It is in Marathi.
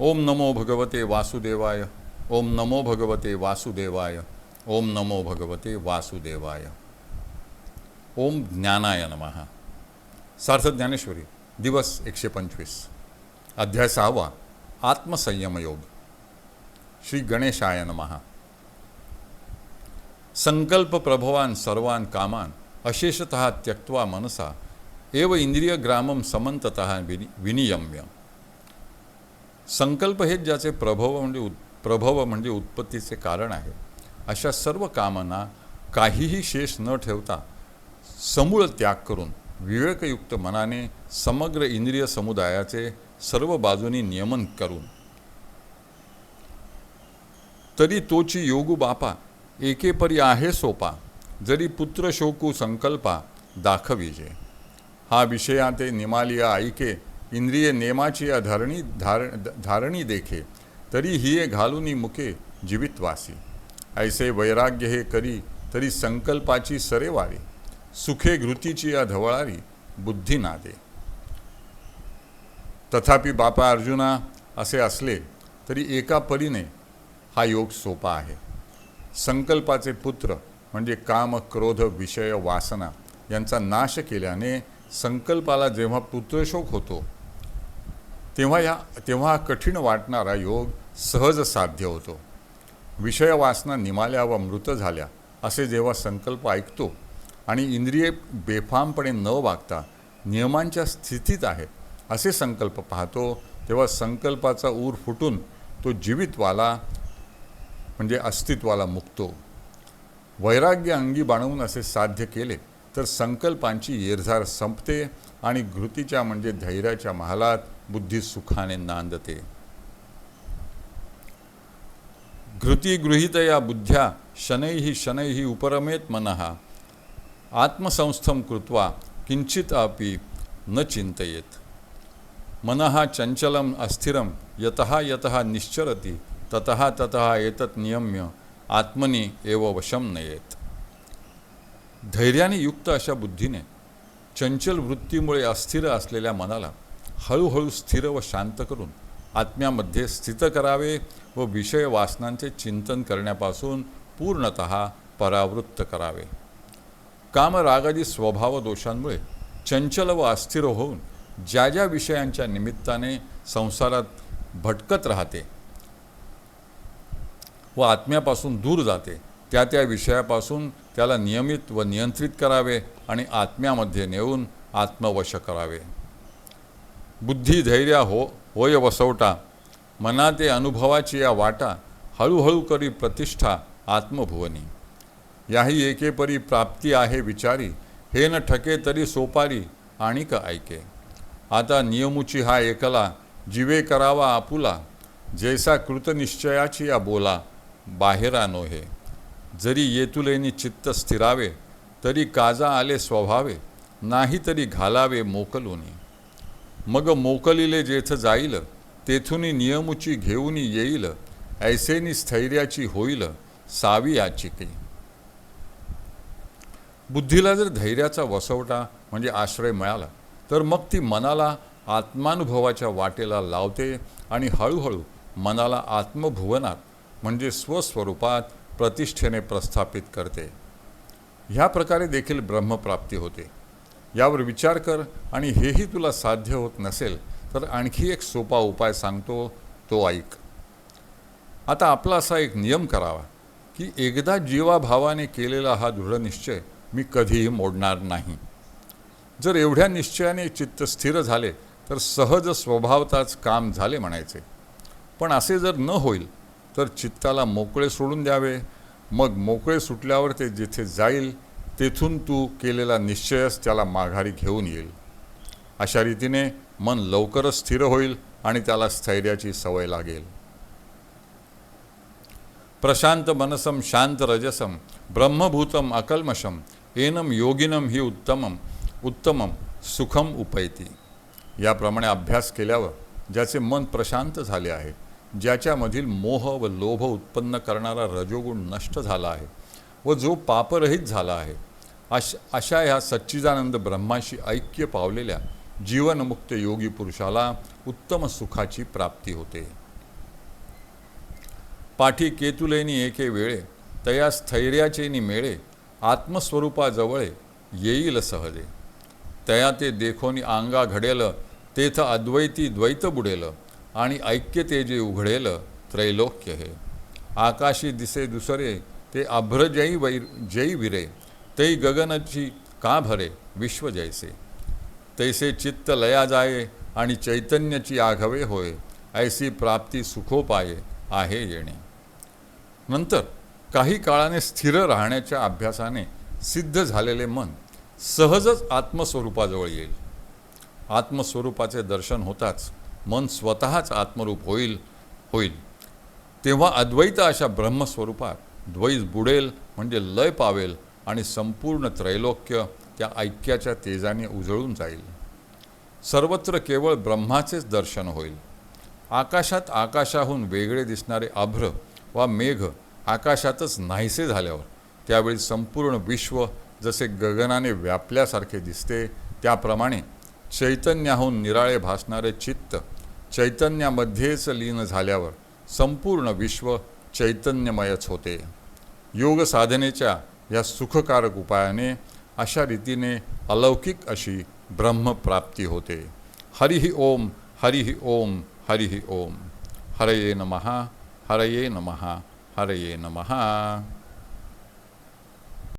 ओम नमो भगवते वासुदेवाय, ओम नमो भगवते वासुदेवाय, ओम नमो भगवते वासुदेवाय। ओम ज्ञानाय नम। सार्थ ज्ञानेश्वरी, दिवस एकशे पंचवीस। अध्याय सहावा आत्मसंयम योग श्री गणेशाय नमः। संकल्प प्रभवान, सर्वान, कामान, अशेषतः त्यक्त्वा मनसा, एव इंद्रिय ग्रामम समंतत विनि विनियम्य संकल्प हेच ज्याचे प्रभव म्हणजे उत् प्रभव म्हणजे उत्पत्तीचे कारण आहे. अशा सर्व कामांना काहीही शेष न ठेवता समूळ त्याग करून विवेकयुक्त मनाने समग्र इंद्रिय समुदायाचे सर्व बाजूनी नियमन करून तरी तोची योगू बापा एकेपरी आहे सोपा जरी पुत्र शोकू संकल्पा दाखविजे. हा विषया ते निमालिया ऐके इंद्रिय नेमाची अधारणी धार धारणी देखे तरी हिये घालूनी मुके जीवितवासी. ऐसे वैराग्य हे करी तरी संकल्पाची सरेवारी सुखे घृतीची अधवळारी बुद्धी नादे. तथापि बापा अर्जुना असे असले तरी एका परीने हा योग सोपा आहे. संकल्पाचे पुत्र म्हणजे काम क्रोध विषय वासना यांचा नाश केल्याने संकल्पाला जेव्हा पुत्रशोक होतो तेव्हा या तेव्हा कठीण वाटणारा योग सहज साध्य होतो. विषय वासना निमाल्या व मृत झाल्या असे जेव्हा संकल्प ऐकतो आणि इंद्रिये बेफामपणे न वागता नियमांच्या स्थितीत आहेत असे संकल्प पाहतो तेव्हा संकल्पाचा ऊर फुटून तो जीवितवाला म्हणजे अस्तित्वाला मुक्तो. वैराग्य अंगी बाणवून असे साध्य केले तर संकल्पांची येरझार संपते आणि घृतीच्या म्हणजे धैर्याच्या महालात बुद्धी सुखाने नांदते. घृती बुद्ध्या शनैः शनैः उपरमेत मनः। आत्मसंस्थम कृत्वा किंचित अपि न चिंतयेत मनः चंचलम अस्थिरम यतः यतः निश्चरति ततः ततः एतत् नियम्य आत्मनी एव वशम नयेत। धैर्याने युक्त अशा बुद्धीने चंचल वृत्तीमुळे अस्थिर असलेल्या मनाला हळूहळू स्थिर व शांत करून आत्म्यामध्ये स्थित करावे व विषय वासनांचे चिंतन करण्यापासून पूर्णत परावृत्त करावे. कामरागादी स्वभाव दोषांमुळे चंचल व अस्थिर होऊन ज्या ज्या विषयांच्या निमित्ताने संसारात भटकत राहते व आत्म्यापासून दूर जाते त्या त्या विषयापासून त्याला नियमित व नियंत्रित करावे आणि आत्म्यामध्ये नेऊन आत्मवश करावे. बुद्धी धैर्या हो होय वसवटा मनाते अनुभवाची या वाटा हळूहळू करी प्रतिष्ठा आत्मभुवनी. याही एकेपरी प्राप्ती आहे विचारी हे न ठके तरी सोपारी आणि क ऐके. आता नियमुची हा एकला जीवे करावा आपुला जैसा कृतनिश्चयाची या बोला बाहेरा नोहे. जरी येतुलेनी चित्त स्थिरावे तरी काजा आले स्वभावे नाही तरी घालावे मोकलोनी. मग मोकलिले जेथ जाईल तेथून नियमुची घेऊन येईल ऐसेनी स्थैर्याची होईल सावी याचिके. बुद्धीला जर धैर्याचा वसवटा म्हणजे आश्रय मिळाला तर मग ती मनाला आत्मानुभवाच्या वाटेला लावते आणि हळूहळू मनाला आत्मभुवनात म्हणजे स्वस्वरूपात प्रतिष्ठेने प्रस्थापित करते. ह्या प्रकारे देखील ब्रह्मप्राप्ती होते. यावर विचार कर आणि हेही तुला साध्य होत नसेल तर आणखी एक सोपा उपाय सांगतो तो ऐक. आता आपला असा एक नियम करावा की एकदा जीवाभावाने केलेला हा दृढनिश्चय मी कधीही मोडणार नाही. जर एवढ्या निश्चयाने चित्त स्थिर झाले तर सहज स्वभावताच काम झाले म्हणायचे. पण असे जर न होईल तर चित्ताला मोकळे सोडून द्यावे. मग मोकळे सुटल्यावर ते जिथे जाईल तेथून तू केलेला निश्चयच त्याला माघारी घेऊन येईल. अशा रीतीने मन लवकरच स्थिर होईल आणि त्याला स्थैर्याची सवय लागेल. प्रशांत मनसम शांत रजसम ब्रह्मभूतम अकल्मशम एनम योगिनम ही उत्तमम उत्तमम सुखम उपैती. याप्रमाणे अभ्यास केल्यावर ज्याचे मन प्रशांत झाले आहे ज्याच्यामधील मोह व लोभ उत्पन्न करणारा रजोगुण नष्ट झाला आहे व जो पापरहित झाला आहे. अश अशा ह्या सच्चिदानंद ब्रह्माशी ऐक्य पावलेल्या जीवनमुक्त योगी पुरुषाला उत्तम सुखाची प्राप्ती होते. पाठी केतुलेनी एके वेळे तया स्थैर्याचेनी मेळे आत्मस्वरूपाजवळे येईल सहजे. तया ते देखोनी आंगा घडेल तेथ अद्वैती द्वैत बुडेल आणि ऐक्य ते जे उघडेल त्रैलोक्य हे. आकाशी दिसे दुसरे ते अभ्र जै वैर जै विरे तै गगनची का भरे विश्व जैसे। तैसे चित्त लया जाये आणि चैतन्याची आघवे होय ऐसी प्राप्ती सुखोपाये आहे येणे। नंतर काही काळाने स्थिर राहण्याच्या अभ्यासाने सिद्ध झालेले मन सहजच आत्मस्वरूपाजवळ येईल। आत्मस्वरूपाचे दर्शन होताच मन स्वतःच आत्मरूप होईल होईल। तेव्हा अद्वैत अशा ब्रह्मस्वरूपात द्वैज बुडेल म्हणजे लय पावेल आणि संपूर्ण त्रैलोक्य त्या ऐक्याच्या तेजाने उजळून जाईल. सर्वत्र केवळ ब्रह्माचेच दर्शन होईल. आकाशात आकाशाहून वेगळे दिसणारे अभ्र वा मेघ आकाशातच नाहीसे झाल्यावर त्यावेळी संपूर्ण विश्व जसे गगनाने व्यापल्यासारखे दिसते त्याप्रमाणे चैतन्याहून निराळे भासणारे चित्त चैतन्यामध्येच लीन झाल्यावर संपूर्ण विश्व चैतन्यमयच होते. योग साधनेच्या या सुखकारक उपायाने अशा रीतीने अलौकिक अशी ब्रह्मप्राप्ती होते. हरिहि ओम हरिहि ओम हरिहि ओम. हरये नमः हरये नमः हरये नमः.